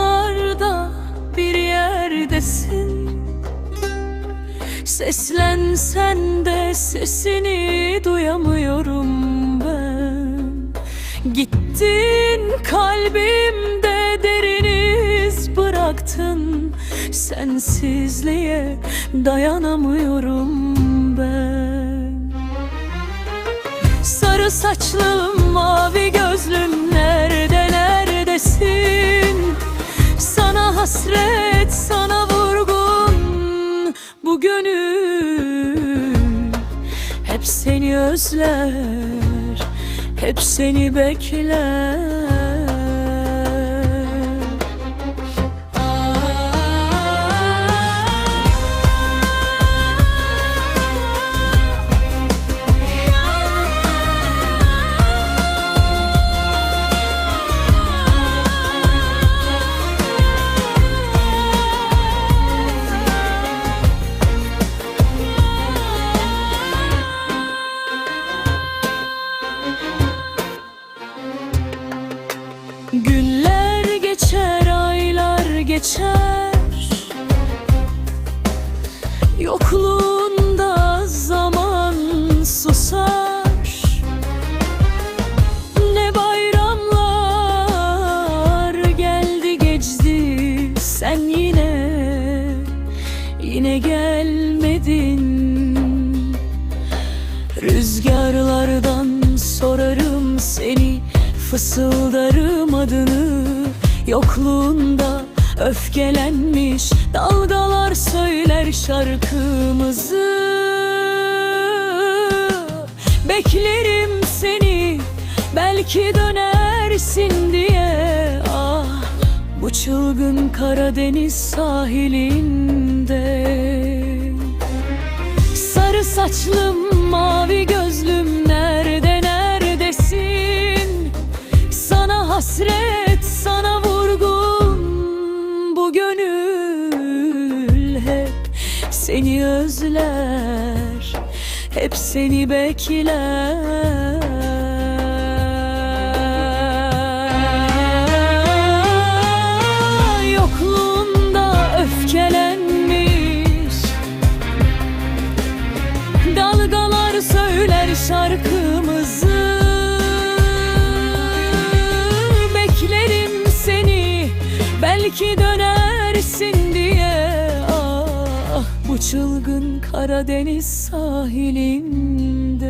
uzaklarda bir yerdesin. Seslensen de sesini duyamıyorum ben. Gittin kalbimde deriniz bıraktın. Sensizliğe dayanamıyorum ben. Sarı saçlım seni özler hep seni bekler Günler geçer, aylar geçer. Yokluğunda zaman susar. Ne bayramlar geldi geçti Sen yine, yine gelmedin. Rüzgarlardan Fısıldarım adını. Yokluğunda öfkelenmiş Dalgalar söyler şarkımızı. Beklerim seni Belki dönersin diye. Ah bu çılgın Karadeniz sahilinde. Sarı saçlım seni özler hep seni bekler. Yokluğunda öfkelenmiş Dalgalar söyler şarkımızı. Beklerim seni Belki dönersin bu çılgın Karadeniz sahilinde